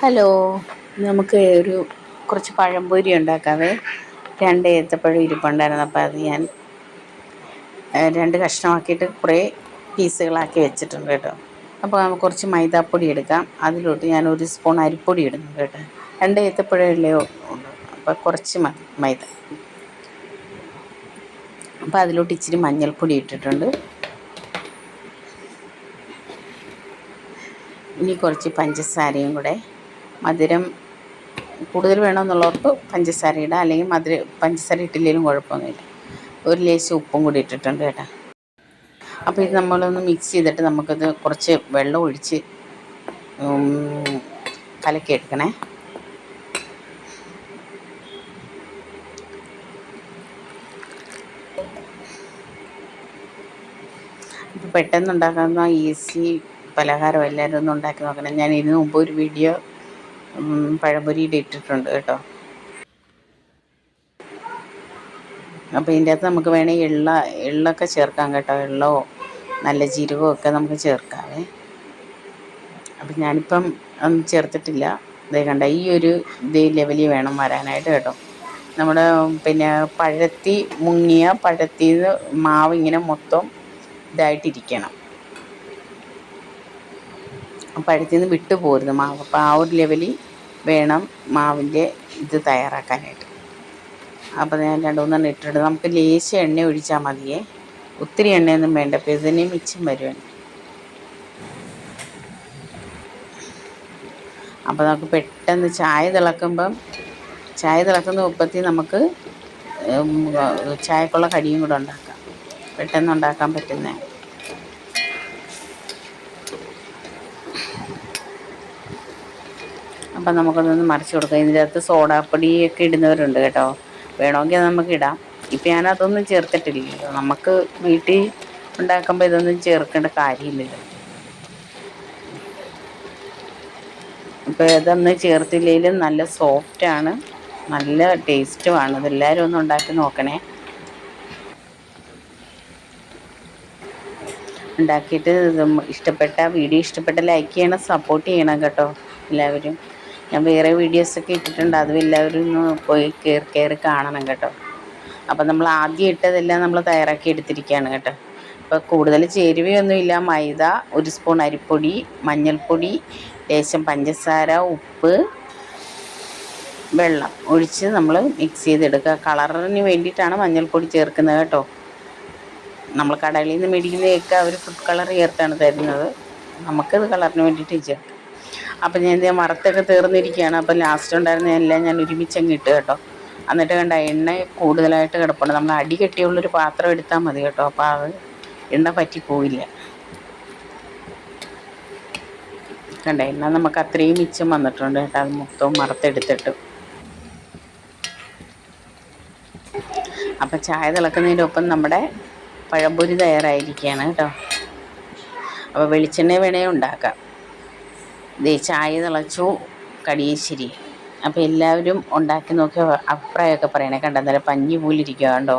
Hello. നമുക്ക് ഒരു കുറച്ച് പഴംപൊരി ഉണ്ടാക്കാവേ. രണ്ട് ഏത്തപ്പഴം ഇരിപ്പുണ്ടായിരുന്നു. അപ്പോൾ അത് ഞാൻ രണ്ട് കഷ്ണമാക്കിയിട്ട് കുറേ പീസുകളാക്കി വെച്ചിട്ടുണ്ട് കേട്ടോ. അപ്പോൾ നമുക്ക് കുറച്ച് മൈദാപ്പൊടി എടുക്കാം. അതിലോട്ട് ഞാൻ ഒരു സ്പൂൺ അരിപ്പൊടി ഇടുന്നു കേട്ടോ. രണ്ട് ഏത്തപ്പഴമല്ലേ ഉള്ളൂ. അപ്പോൾ കുറച്ച് മതി മൈദ. അപ്പോൾ അതിലോട്ട് ഇച്ചിരി മഞ്ഞൾപ്പൊടി ഇട്ടിട്ടുണ്ട്. ഇനി കുറച്ച് പഞ്ചസാരയും കൂടെ മധുരം കൂടുതൽ വേണമെന്നുള്ളവർക്ക് പഞ്ചസാര ഇടാം. അല്ലെങ്കിൽ മധുര പഞ്ചസാര ഇട്ടില്ലെങ്കിലും കുഴപ്പമൊന്നുമില്ല ഒരു ലേശം ഉപ്പും കൂടി ഇട്ടിട്ടുണ്ട് കേട്ടോ. അപ്പോൾ ഇത് നമ്മളൊന്ന് മിക്സ് ചെയ്തിട്ട് നമുക്കത് കുറച്ച് വെള്ളം ഒഴിച്ച് ഉം, കലക്കി എടുക്കണേ. ഇപ്പോൾ പെട്ടെന്ന് ഉണ്ടാക്കാവുന്ന ഈസി പലഹാരം എല്ലാവരും ഒന്ന് ഉണ്ടാക്കി നോക്കണം. ഞാൻ ഇതിനു മുമ്പ് ഒരു വീഡിയോ ഉം, പഴംപൊരിയുടെ ഇട്ടിട്ടുണ്ട് കേട്ടോ. അപ്പോൾ ഇതിന്റെ അകത്ത് നമുക്ക് വേണമെങ്കിൽ എള്ള എള്ളൊക്കെ ചേർക്കാം കേട്ടോ. എള്ളോ നല്ല ജീരകമോ ഒക്കെ നമുക്ക് ചേർക്കാവേ. അപ്പം ഞാനിപ്പം ഒന്നും ചേർത്തിട്ടില്ല. ഇതേ കണ്ട ഈ ഒരു ഇതേ ലെവലിൽ വേണം വരാനായിട്ട് കേട്ടോ. നമ്മുടെ പിന്നെ പഴത്തി മുങ്ങിയ പഴത്തിന്ന് മാവ് ഇങ്ങനെ മൊത്തം ഇതായിട്ടിരിക്കണം. പഴത്തിൽ നിന്ന് വിട്ടു പോരുന്നു മാവ്. അപ്പോൾ ആ ഒരു ലെവലിൽ വേണം മാവിന്റെ ഇത് തയ്യാറാക്കാനായിട്ട്. അപ്പോൾ ഞാൻ രണ്ട് മൂന്നെണ്ണം ഇട്ടിട്ട് നമുക്ക് ലേശം എണ്ണ ഒഴിച്ചാൽ മതിയേ. ഒത്തിരി എണ്ണയൊന്നും വേണ്ട. അപ്പോൾ ഇതിനെ മിച്ചം വരുവാണ് അപ്പോൾ നമുക്ക് പെട്ടെന്ന് ചായ തിളക്കുമ്പം ചായ തിളക്കുന്ന ഉപ്പത്തി നമുക്ക് ചായക്കുള്ള കടിയും കൂടെ ഉണ്ടാക്കാം. പെട്ടെന്ന് ഉണ്ടാക്കാൻ പറ്റുന്ന അപ്പം നമുക്കതൊന്ന് മറിച്ച് കൊടുക്കാം. ഇതിന്റെ അകത്ത് സോഡാപ്പൊടിയൊക്കെ ഇടുന്നവരുണ്ട് കേട്ടോ. വേണമെങ്കിൽ നമുക്ക് ഇടാം. ഇപ്പം ഞാനതൊന്നും ചേർത്തിട്ടില്ലല്ലോ. നമുക്ക് വീട്ടിൽ ഉണ്ടാക്കുമ്പോൾ ഇതൊന്നും ചേർക്കേണ്ട കാര്യമില്ലല്ലോ. അപ്പോൾ ഇതൊന്നും ചേർത്തില്ലെങ്കിലും നല്ല സോഫ്റ്റാണ് നല്ല ടേസ്റ്റുമാണ് ഇതെല്ലാവരും ഒന്ന് ഉണ്ടാക്കി നോക്കണേ. ഉണ്ടാക്കിയിട്ട് ഇഷ്ടപ്പെട്ട വീഡിയോ ഇഷ്ടപ്പെട്ട ലൈക്ക് ചെയ്യണം സപ്പോർട്ട് ചെയ്യണം കേട്ടോ എല്ലാവരും. ഞാൻ വേറെ വീഡിയോസൊക്കെ ഇട്ടിട്ടുണ്ട്. അതും എല്ലാവരും ഒന്ന് പോയി കയറി കയറി കാണണം കേട്ടോ. അപ്പം നമ്മൾ ആദ്യം ഇട്ടതെല്ലാം നമ്മൾ തയ്യാറാക്കി എടുത്തിരിക്കുകയാണ് കേട്ടോ. അപ്പോൾ കൂടുതൽ ചേരുവയൊന്നുമില്ല മൈദ ഒരു സ്പൂൺ അരിപ്പൊടി മഞ്ഞൾപ്പൊടി ലേശം പഞ്ചസാര ഉപ്പ് വെള്ളം ഒഴിച്ച് നമ്മൾ മിക്സ് ചെയ്തെടുക്കുക. കളറിന് വേണ്ടിയിട്ടാണ് മഞ്ഞൾപ്പൊടി ചേർക്കുന്നത് കേട്ടോ. നമ്മൾ കടകളിൽ നിന്ന് മേടിക്കുന്നതൊക്കെ അവർ ഫുഡ് കളർ ചേർത്താണ് തരുന്നത്. നമുക്കത് കളറിന് വേണ്ടിയിട്ട് ചേർക്കാം. അപ്പം ഞാൻ ഇതേ വറുത്തൊക്കെ തീർന്നിരിക്കുകയാണ്. അപ്പം ലാസ്റ്റ് ഉണ്ടായിരുന്ന എല്ലാം ഞാൻ ഒരുമിച്ചങ്ങ് ഇട്ട് കേട്ടോ. എന്നിട്ട് കണ്ട എണ്ണ കൂടുതലായിട്ട് കിടപ്പുണ്ട്. നമ്മൾ അടി കെട്ടിയുള്ളൊരു പാത്രം എടുത്താൽ മതി കേട്ടോ. അപ്പോൾ അത് എണ്ണ പറ്റിപ്പോയില്ല കണ്ട എണ്ണ നമുക്ക് അത്രയും മിച്ചം വന്നിട്ടുണ്ട് കേട്ടോ. അത് മൊത്തവും വറുത്തെടുത്തിട്ട്. അപ്പം ചായ തിളക്കുന്നതിന്റെ ഒപ്പം നമ്മുടെ പഴംപൊരി തയ്യാറായിരിക്കുകയാണ് കേട്ടോ. അപ്പോൾ വെളിച്ചെണ്ണ വേണേ ഉണ്ടാക്കാം. ദേ ചായ തിളച്ചു കടിയേശ്ശേരി. അപ്പോൾ എല്ലാവരും ഉണ്ടാക്കി നോക്കിയ അഭിപ്രായമൊക്കെ പറയണേ. കണ്ട നല്ല പഞ്ഞി പോലിരിക്കുക കണ്ടോ?